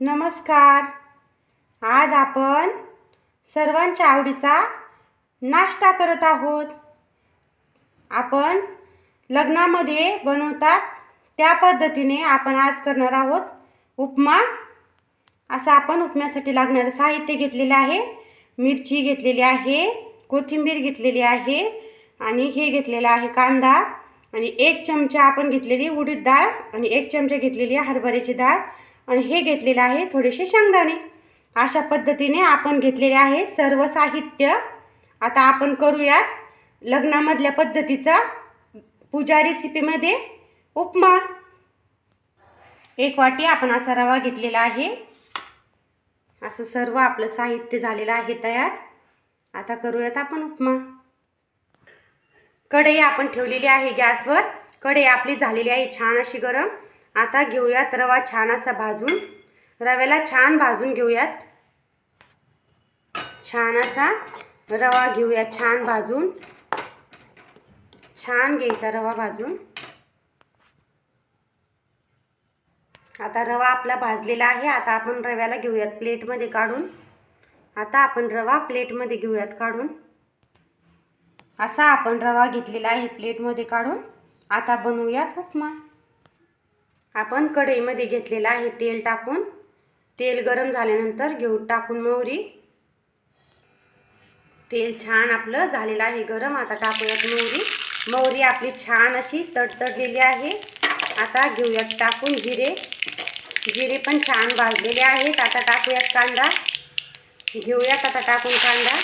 नमस्कार. आज आपण सर्वांच्या आवडीचा नाश्ता करत आहोत. आपण लग्नामध्ये बनवतात त्या पद्धतीने आपण आज करणार आहोत उपमा. असं आपण उपम्यासाठी लागणारं साहित्य घेतलेलं आहे. मिरची घेतलेली आहे कोथिंबीर घेतलेली आहे आणि हे घेतलेलं आहे कांदा. आणि एक चमचा आपण घेतलेली उडीद डाळ आणि एक चमचा घेतलेली हरभऱ्याची डाळ. आणि हे घेतलेलं आहे थोडेसे शेंगदाणे. अशा पद्धतीने आपण घेतलेले आहे सर्व साहित्य. आता आपण करूयात लग्नामधल्या पद्धतीचा पूजा रेसिपीमध्ये उपमा. एक वाटी आपण असा रवा घेतलेला आहे. असं सर्व आपलं साहित्य झालेलं आहे तयार. आता करूयात आपण उपमा. कढई आपण ठेवलेली आहे गॅसवर. कढई आपली झालेली आहे छान अशी गरम. आता घेऊयात रवा छान असा भाजून. रव्याला छान भाजून घेऊयात. छान असा रवा घेऊयात छान भाजून. छान घ्यायचा रवा भाजून. आता रवा आपला भाजलेला आहे. आता आपण रव्याला घेऊयात प्लेटमध्ये काढून. आता आपण रवा प्लेटमध्ये घेऊयात काढून. असा आपण रवा घेतलेला आहे प्लेटमध्ये काढून. आता बनवूयात उपमा. आपण कढईमध्ये घेतलेलं आहे तेल टाकून. तेल गरम झाल्यानंतर घेऊ टाकून मोहरी. तेल छान आपलं झालेलं आहे गरम. आता टाकूयात मोहरी. मोहरी आपली छान अशी तडतडलेली आहे. आता घेऊयात टाकून जिरे. जिरे पण छान भाजलेले आहेत. आता टाकूयात कांदा. घेऊयात आता टाकून कांदा.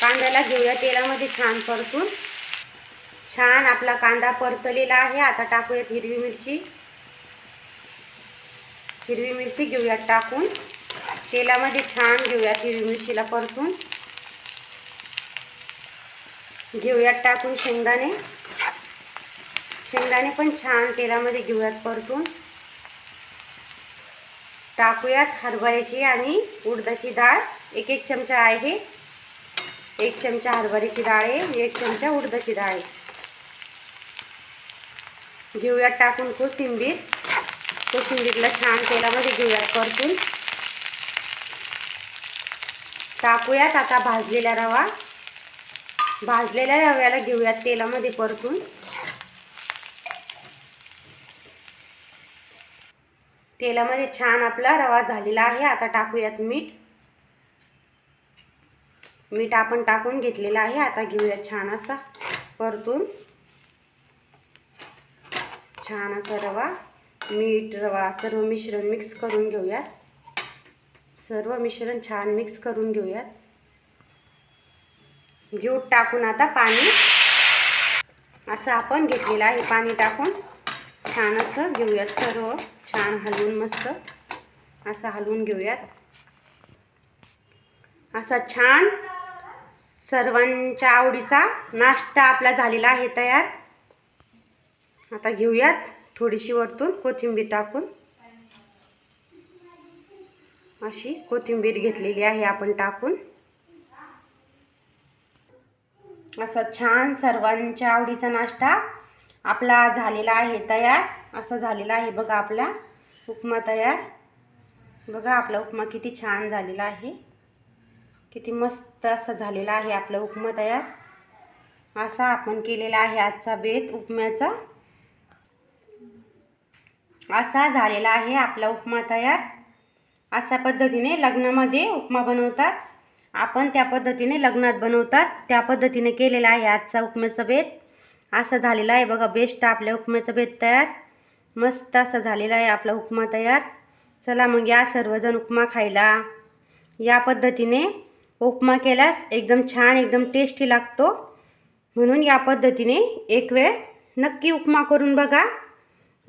कांद्याला घेऊया तेलामध्ये छान परतून. छान आपला कांदा परतलेला आहे. आता टाकूयात हिरवी मिरची. हिरवी मिरची घेऊयात टाकून. तेलामध्ये छान घेऊयात हिरवी मिरचीला परतून. घेऊयात टाकून शेंगदाणे. शेंगदाणे पण छान तेलामध्ये घेऊयात परतून. टाकूयात हरभऱ्याची आणि उडदाची डाळ. एक एक चमचा आहे. एक चमचा हरभऱ्याची डाळ आहे एक चमचा उडदाची डाळ आहे. घेऊयात टाकून कोथिंबीर. कोशिंबीरला छान तेलामध्ये घेऊयात परतून टाकूयात आता भाजलेला रवा. भाजलेल्या रव्याला घेऊयात तेलामध्ये परतून. तेलामध्ये छान आपला रवा झालेला आहे. आता टाकूयात मीठ. मीठ आपण टाकून घेतलेलं आहे. आता घेऊयात छान असा परतून. छान असा रवा. मीठ रवा सर्व मिश्रण मिक्स करून घेऊयात. सर्व मिश्रण छान मिक्स करून घेऊयात. घेऊ टाकून आता पाणी. असं आपण घेतलेलं आहे पाणी टाकून. छान असं घेऊयात सर्व. छान हलवून मस्त. असं हलवून घेऊयात. असा छान सर्वांच्या आवडीचा नाश्ता आपला झालेला आहे तयार. आता घेऊयात. थोडीशी वरतून कोथिंबीर टाकून अशी कोथिंबीर घेतलेली आहे आपण टाकून. असा छान सर्वांच्या आवडीचा नाश्ता आपला झालेला आहे तयार. असा झालेला आहे बघा आपला उपमा तयार. बघा आपला उपमा किती छान झालेला आहे. किती मस्त असं झालेला आहे आपला उपमा तयार. असा आपण केलेला आहे आजचा बेत उपम्याचा. असा झालेला आहे आपला उपमा तयार. अशा पद्धतीने लग्नामध्ये उपमा बनवतात. आपण त्या पद्धतीने लग्नात बनवतात. त्या पद्धतीने केलेला आहे आजचा उपम्याचा बेत. असं झालेला आहे बघा बेस्ट आपल्या उपम्याचा बेत तयार. मस्त असं झालेला आहे आपला उपमा तयार. चला मग या सर्वजण उपमा खायला. या पद्धतीने उपमा केल्यास एकदम छान एकदम टेस्टी लागतो. म्हणून या पद्धतीने एक वेळ नक्की उपमा करून बघा.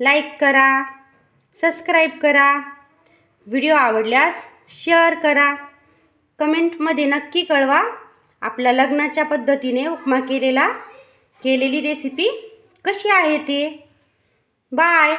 लाईक करा सबस्क्राईब करा व्हिडिओ आवडल्यास शेअर करा. कमेंटमध्ये नक्की कळवा आपल्या लग्नाच्या पद्धतीने उपमा केलेला केलेली रेसिपी कशी आहे ते. बाय